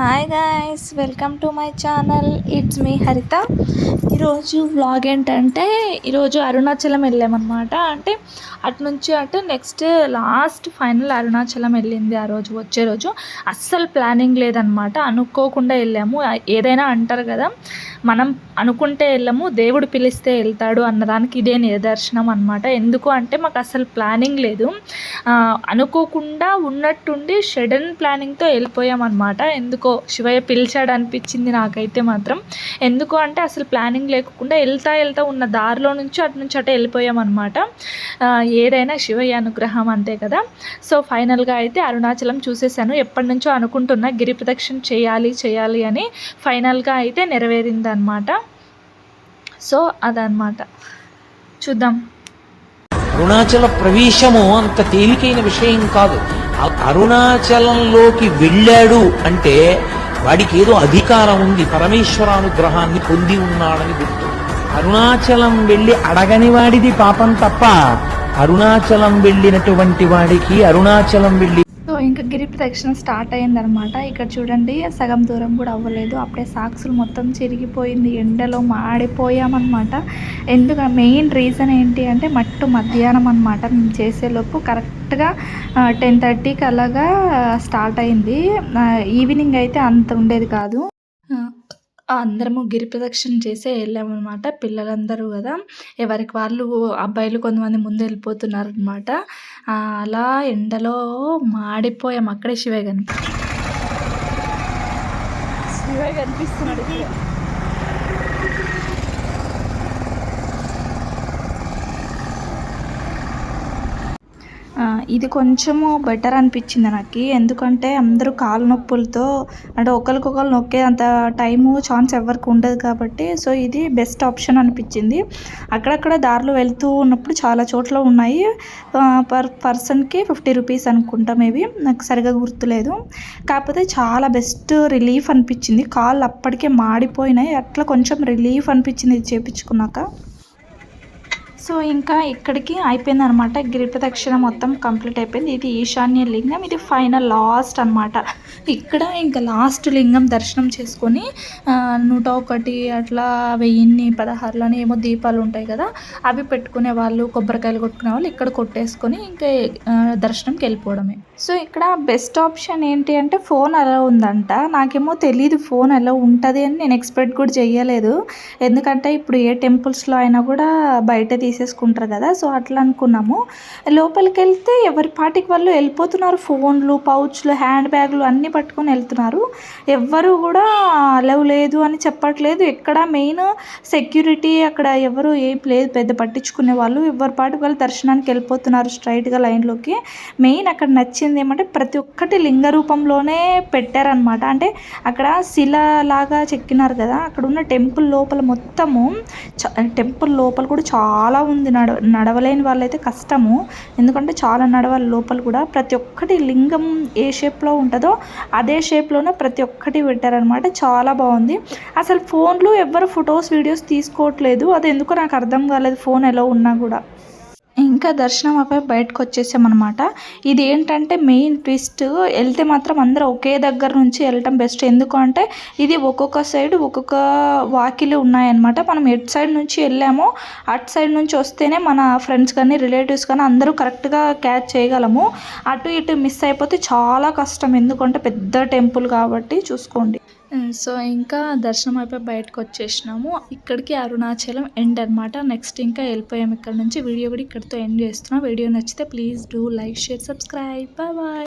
Hi guys welcome to my channel it's me Haritha ఈరోజు vlog ఏంటంటే ఈరోజు అరుణాచలం వెళ్ళామన్నమాట. అంటే అటు నుంచి అటు నెక్స్ట్ లాస్ట్ ఫైనల్ అరుణాచలం వెళ్ళింది ఆ రోజు వచ్చే రోజు. అస్సలు ప్లానింగ్ లేదనమాట అనుకోకుండా వెళ్ళాము. ఏదైనా అంటారు కదా మనం అనుకుంటే వెళ్ళము దేవుడు పిలిస్తే వెళ్తాడు అన్నదానికి ఇదే నిదర్శనం అనమాట ఎందుకు అంటే మాకు అసలు ప్లానింగ్ లేదు. అనుకోకుండా ఉన్నట్టుండి షడన్ ప్లానింగ్తో వెళ్ళిపోయామన్నమాట ఎందుకో శివయ్య పిలిచాడు అనిపించింది నాకైతే మాత్రం. ఎందుకు అంటే అసలు ప్లానింగ్ లేకుండా వెళ్తా వెళ్తా ఉన్న దారిలో నుంచి అటు నుంచి అటే వెళ్ళిపోయామన్నమాట ఏదైనా శివయ్య అనుగ్రహం అంతే కదా. సో ఫైనల్గా అయితే అరుణాచలం చూసేసాను ఎప్పటి నుంచో అనుకుంటున్నా గిరి ప్రదక్షిణ చేయాలి చేయాలి అని. ఫైనల్గా అయితే నెరవేరింది ఉందన్నమాట. సో అదనమాట చూద్దాం. అరుణాచల ప్రవేశము అంత తేలికైన విషయం కాదు. అరుణాచలంలోకి వెళ్ళాడు అంటే వాడికి ఏదో అధికారం ఉంది పరమేశ్వరానుగ్రహాన్ని పొంది ఉన్నాడని గుర్తు. అరుణాచలం వెళ్ళి అడగని వాడిది పాపం తప్ప అరుణాచలం వెళ్ళినటువంటి వాడికి అరుణాచలం వెళ్ళి ఇంకా గిరి ప్రదక్షిణ స్టార్ట్ అయిందనమాట ఇక్కడ చూడండి సగం దూరం కూడా అవ్వలేదు. అప్పుడే సాక్సులు మొత్తం చిరిగిపోయింది. ఎండలో మాడిపోయామన్నమాట. ఎందుకు మెయిన్ రీజన్ ఏంటి అంటే మట్టు మధ్యాహ్నం అనమాట మేము చేసేలోపు కరెక్ట్గా టెన్ థర్టీకి అలాగా స్టార్ట్ అయింది ఈవినింగ్ అయితే అంత ఉండేది కాదు. అందరము గిరి ప్రదక్షిణ చేసే వెళ్ళామన్నమాట. పిల్లలందరూ కదా. ఎవరికి వాళ్ళు అబ్బాయిలు కొంతమంది ముందు వెళ్ళిపోతున్నారు అనమాట అలా ఎండలో మాడిపోయాం. అక్కడే శివయ్య కనిపి శివయ్య కనిపిస్తున్నాడు. ఇది కొంచెము బెటర్ అనిపించింది నాకు. ఎందుకంటే అందరూ కాలు నొప్పులతో అంటే ఒకరికొకరు నొక్కే అంత టైము ఛాన్స్ ఎవరికి ఉండదు కాబట్టి సో ఇది బెస్ట్ ఆప్షన్ అనిపించింది. అక్కడక్కడ దారిలో వెళ్తూ ఉన్నప్పుడు చాలా చోట్ల ఉన్నాయి. పర్ పర్సన్కి ఫిఫ్టీ రూపీస్ అనుకుంటా మేబీ నాకు సరిగా గుర్తులేదు. కాకపోతే చాలా బెస్ట్ రిలీఫ్ అనిపించింది. కాళ్ళు అప్పటికే మాడిపోయినాయి. అట్లా కొంచెం రిలీఫ్ అనిపించింది ఇది చేపించుకున్నాక. సో ఇంకా ఇక్కడికి అయిపోయింది అనమాట గిరిప్రదక్షిణ మొత్తం కంప్లీట్ అయిపోయింది. ఇది ఈశాన్య లింగం. ఇది ఫైనల్ లాస్ట్ అనమాట ఇక్కడ ఇంకా లాస్ట్ లింగం దర్శనం చేసుకొని నూట ఒకటి అట్లా వెయ్యిన్ని పదహారులని ఏమో దీపాలు ఉంటాయి కదా అవి పెట్టుకునే వాళ్ళు కొబ్బరికాయలు కొట్టుకునే వాళ్ళు ఇక్కడ కొట్టేసుకొని ఇంకా దర్శనంకి వెళ్ళిపోవడమే. సో ఇక్కడ బెస్ట్ ఆప్షన్ ఏంటి అంటే ఫోన్ అలా ఉందంట. నాకేమో తెలియదు ఫోన్ ఎలా ఉంటుంది అని నేను ఎక్స్పెక్ట్ కూడా చేయలేదు ఎందుకంటే ఇప్పుడు ఏ టెంపుల్స్లో అయినా కూడా బయట తీసి చేసేసుకుంటారు కదా సో అట్లా అనుకున్నాము. లోపలికి వెళ్తే ఎవరి పాటికి వాళ్ళు వెళ్ళిపోతున్నారు. ఫోన్లు పౌచ్లు హ్యాండ్ బ్యాగ్లు అన్నీ పట్టుకొని వెళ్తున్నారు. ఎవ్వరు కూడా అలవ్ లేదు అని చెప్పట్లేదు. ఎక్కడ మెయిన్ సెక్యూరిటీ అక్కడ ఎవరు ఏం లేదు. పెద్ద పట్టించుకునే వాళ్ళు ఎవరి పాటికి వాళ్ళు దర్శనానికి వెళ్ళిపోతున్నారు స్ట్రైట్గా లైన్లోకి. మెయిన్ అక్కడ నచ్చింది ఏమంటే ప్రతి ఒక్కటి లింగ రూపంలోనే పెట్టారనమాట అంటే అక్కడ శిల లాగా చెక్కినారు కదా అక్కడ ఉన్న టెంపుల్ లోపల మొత్తము టెంపుల్ లోపల కూడా చాలా ఉంది నడ నడవలేని వాళ్ళైతే కష్టము. ఎందుకంటే చాలా నడవాలి లోపల కూడా ప్రతి ఒక్కటి లింగం ఏ షేప్లో ఉంటుందో అదే షేప్లోనే ప్రతి ఒక్కటి పెట్టారనమాట. చాలా బాగుంది. అసలు ఫోన్లు ఎవ్వరు ఫొటోస్ వీడియోస్ తీసుకోవట్లేదు. అది ఎందుకో నాకు అర్థం కాలేదు ఫోన్ ఎలా ఉన్నా కూడా. ఇంకా దర్శనం అయిపోయి బయటకు వచ్చేసామన్నమాట ఇది ఏంటంటే మెయిన్ ట్విస్ట్ వెళ్తే మాత్రం అందరూ ఒకే దగ్గర నుంచి వెళ్ళటం బెస్ట్. ఎందుకు అంటే ఇది ఒక్కొక్క సైడ్ ఒక్కొక్క వాకిలు ఉన్నాయన్నమాట. మనం ఎటు సైడ్ నుంచి వెళ్ళామో అటు సైడ్ నుంచి వస్తేనే మన ఫ్రెండ్స్ కానీ రిలేటివ్స్ కానీ అందరూ కరెక్ట్గా క్యాచ్ చేయగలము. అటు ఇటు మిస్ అయిపోతే చాలా కష్టం. ఎందుకంటే పెద్ద టెంపుల్ కాబట్టి చూసుకోండి. సో ఇంకా దర్శనం అయిపోయి బయటకు వచ్చేసినాము. ఇక్కడికి అరుణాచలం ఎండ్ అనమాట నెక్స్ట్ ఇంకా వెళ్ళిపోయాము ఇక్కడ నుంచి. వీడియో కూడా ఇక్కడితో ఎండ్ చేస్తున్నాం. వీడియో నచ్చితే please do like share subscribe bye